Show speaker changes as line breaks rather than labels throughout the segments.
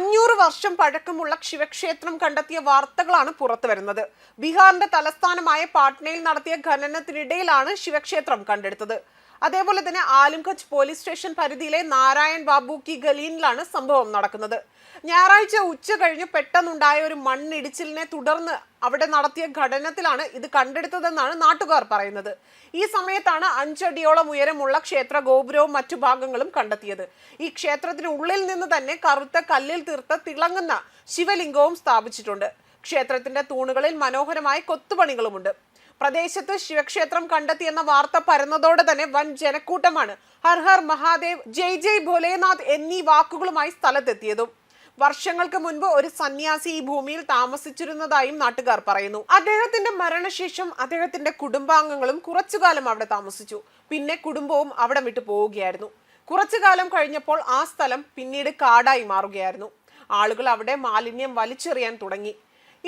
അഞ്ഞൂറ് വർഷം പഴക്കമുള്ള ശിവക്ഷേത്രം കണ്ടെത്തിയ വാർത്തകളാണ് പുറത്തു വരുന്നത്. ബീഹാറിന്റെ തലസ്ഥാനമായ പാട്നയിൽ നടത്തിയ ഖനനത്തിനിടയിലാണ് ശിവക്ഷേത്രം കണ്ടെടുത്തത്. അതേപോലെ തന്നെ ആലിംഗഞ്ച് പോലീസ് സ്റ്റേഷൻ പരിധിയിലെ നാരായൺ ബാബു കി ഗലീനിലാണ് സംഭവം നടക്കുന്നത്. ഞായറാഴ്ച ഉച്ച കഴിഞ്ഞ് പെട്ടെന്നുണ്ടായ ഒരു മണ്ണിടിച്ചിലിനെ തുടർന്ന് അവിടെ നടത്തിയ ഘടനത്തിലാണ് ഇത് കണ്ടെടുത്തതെന്നാണ് നാട്ടുകാർ പറയുന്നത്. ഈ സമയത്താണ് അഞ്ചടിയോളം ഉയരമുള്ള ക്ഷേത്ര ഗോപുരവും മറ്റു ഭാഗങ്ങളും കണ്ടെത്തിയത്. ഈ ക്ഷേത്രത്തിന് ഉള്ളിൽ നിന്ന് തന്നെ കറുത്ത കല്ലിൽ തീർത്ത തിളങ്ങുന്ന ശിവലിംഗവും സ്ഥാപിച്ചിട്ടുണ്ട്. ക്ഷേത്രത്തിന്റെ തൂണുകളിൽ മനോഹരമായ കൊത്തുപണികളുമുണ്ട്. പ്രദേശത്ത് ശിവക്ഷേത്രം കണ്ടെത്തിയെന്ന വാർത്ത പരന്നതോടെ തന്നെ വൻ ജനക്കൂട്ടമാണ്. ഹർ ഹർ മഹാദേവ് ജയ് ജയ് ഭോലേനാഥ് എന്നീ വാക്കുകളുമായി സ്ഥലത്തെത്തിയതും. വർഷങ്ങൾക്ക് മുൻപ് ഒരു സന്യാസി ഈ ഭൂമിയിൽ താമസിച്ചിരുന്നതായും നാട്ടുകാർ പറയുന്നു. അദ്ദേഹത്തിന്റെ മരണശേഷം അദ്ദേഹത്തിന്റെ കുടുംബാംഗങ്ങളും കുറച്ചുകാലം അവിടെ താമസിച്ചു. പിന്നെ കുടുംബവും അവിടെ വിട്ടു പോവുകയായിരുന്നു. കുറച്ചു കാലം കഴിഞ്ഞപ്പോൾ ആ സ്ഥലം പിന്നീട് കാടായി മാറുകയായിരുന്നു. ആളുകൾ അവിടെ മാലിന്യം വലിച്ചെറിയാൻ തുടങ്ങി.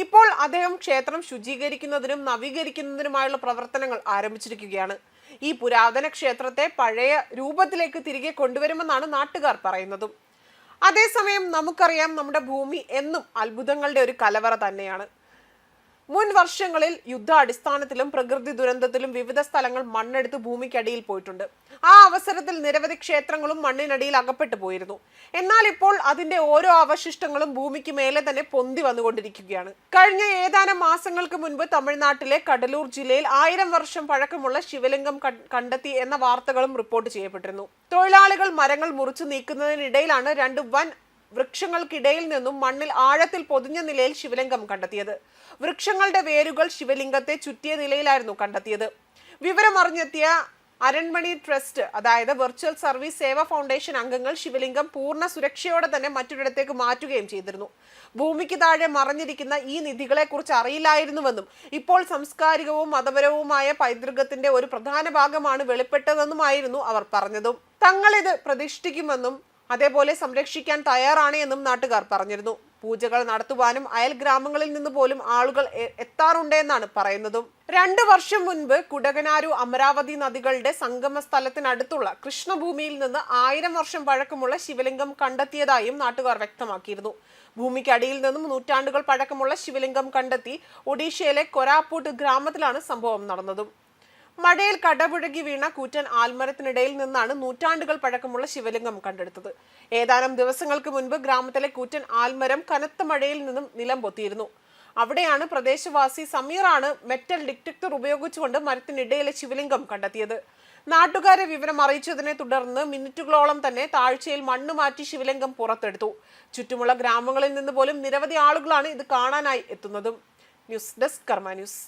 ഇപ്പോൾ അദ്ദേഹം ക്ഷേത്രം ശുചീകരിക്കുന്നതിനും നവീകരിക്കുന്നതിനുമായുള്ള പ്രവർത്തനങ്ങൾ ആരംഭിച്ചിരിക്കുകയാണ്. ഈ പുരാതന ക്ഷേത്രത്തെ പഴയ രൂപത്തിലേക്ക് തിരികെ കൊണ്ടുവരുമെന്നാണ് നാട്ടുകാർ പറയുന്നതും. അതേസമയം നമുക്കറിയാം നമ്മുടെ ഭൂമി എന്നും അത്ഭുതങ്ങളുടെ ഒരു കലവറ തന്നെയാണ്. മുൻ വർഷങ്ങളിൽ യുദ്ധാടിസ്ഥാനത്തിലും പ്രകൃതി ദുരന്തത്തിലും വിവിധ സ്ഥലങ്ങൾ മണ്ണെടുത്ത് ഭൂമിക്കടിയിൽ പോയിട്ടുണ്ട്. ആ അവസരത്തിൽ നിരവധി ക്ഷേത്രങ്ങളും മണ്ണിനടിയിൽ അകപ്പെട്ടു പോയിരുന്നു. എന്നാൽ ഇപ്പോൾ അതിന്റെ ഓരോ അവശിഷ്ടങ്ങളും ഭൂമിക്ക് മേലെ തന്നെ പൊന്തി വന്നുകൊണ്ടിരിക്കുകയാണ്. കഴിഞ്ഞ ഏതാനും മാസങ്ങൾക്ക് മുൻപ് തമിഴ്നാട്ടിലെ കടലൂർ ജില്ലയിൽ ആയിരം വർഷം പഴക്കമുള്ള ശിവലിംഗം കണ്ടെത്തി എന്ന വാർത്തകളും റിപ്പോർട്ട് ചെയ്യപ്പെട്ടിരുന്നു. തൊഴിലാളികൾ മരങ്ങൾ മുറിച്ചു നീക്കുന്നതിനിടയിലാണ് രണ്ട് വൻ വൃക്ഷങ്ങൾക്കിടയിൽ നിന്നും മണ്ണിൽ ആഴത്തിൽ പൊതിഞ്ഞ നിലയിൽ ശിവലിംഗം കണ്ടെത്തിയത്. വൃക്ഷങ്ങളുടെ വേരുകൾ ശിവലിംഗത്തെ ചുറ്റിയ നിലയിലായിരുന്നു കണ്ടെത്തിയത്. വിവരമറിഞ്ഞെത്തിയ അരൺമണി ട്രസ്റ്റ് അതായത് വെർച്വൽ സർവീസ് സേവ ഫൗണ്ടേഷൻ അംഗങ്ങൾ ശിവലിംഗം പൂർണ സുരക്ഷയോടെ തന്നെ മറ്റൊരിടത്തേക്ക് മാറ്റുകയും ചെയ്തിരുന്നു. ഭൂമിക്ക് താഴെ മറഞ്ഞിരിക്കുന്ന ഈ നിധികളെക്കുറിച്ച് അറിയില്ലായിരുന്നുവെന്നും ഇപ്പോൾ സാംസ്കാരികവും മതപരവുമായ പൈതൃകത്തിന്റെ ഒരു പ്രധാന ഭാഗമാണ് വെളിപ്പെട്ടതെന്നുമായിരുന്നു അവർ പറഞ്ഞതും. തങ്ങളിത് പ്രതിഷ്ഠിക്കുമെന്നും അതേപോലെ സംരക്ഷിക്കാൻ തയ്യാറാണ് എന്നും നാട്ടുകാർ പറഞ്ഞിരുന്നു. പൂജകൾ നടത്തുവാനും അയൽ ഗ്രാമങ്ങളിൽ നിന്ന് പോലും ആളുകൾ എത്താറുണ്ട് എന്നാണ് പറയുന്നതും. രണ്ടു വർഷം മുൻപ് കുടകനാരു അമരാവതി നദികളുടെ സംഗമ സ്ഥലത്തിനടുത്തുള്ള കൃഷ്ണഭൂമിയിൽ നിന്ന് ആയിരം വർഷം പഴക്കമുള്ള ശിവലിംഗം കണ്ടെത്തിയതായും നാട്ടുകാർ വ്യക്തമാക്കിയിരുന്നു. ഭൂമിക്കടിയിൽ നിന്നും നൂറ്റാണ്ടുകൾ പഴക്കമുള്ള ശിവലിംഗം കണ്ടെത്തി ഒഡീഷയിലെ കൊരാപ്പൂട്ട് ഗ്രാമത്തിലാണ് സംഭവം നടന്നതും. മഴയിൽ കടപുഴകി വീണ കൂറ്റൻ ആൽമരത്തിനിടയിൽ നിന്നാണ് നൂറ്റാണ്ടുകൾ പഴക്കമുള്ള ശിവലിംഗം കണ്ടെടുത്തത്. ഏതാനും ദിവസങ്ങൾക്ക് മുൻപ് ഗ്രാമത്തിലെ കൂറ്റൻ ആൽമരം കനത്ത മഴയിൽ നിന്നും നിലം പൊത്തിയിരുന്നു. അവിടെയാണ് പ്രദേശവാസി സമീറാണ് മെറ്റൽ ഡിറ്റക്ടർ ഉപയോഗിച്ചുകൊണ്ട് മരത്തിനിടയിലെ ശിവലിംഗം കണ്ടെത്തിയത്. നാട്ടുകാരെ വിവരം അറിയിച്ചതിനെ തുടർന്ന് മിനിറ്റുകളോളം തന്നെ താഴ്ചയിൽ മണ്ണ് മാറ്റി ശിവലിംഗം പുറത്തെടുത്തു. ചുറ്റുമുള്ള ഗ്രാമങ്ങളിൽ നിന്ന് പോലും നിരവധി ആളുകളാണ് ഇത് കാണാനായി എത്തുന്നതും. News desk Karma news.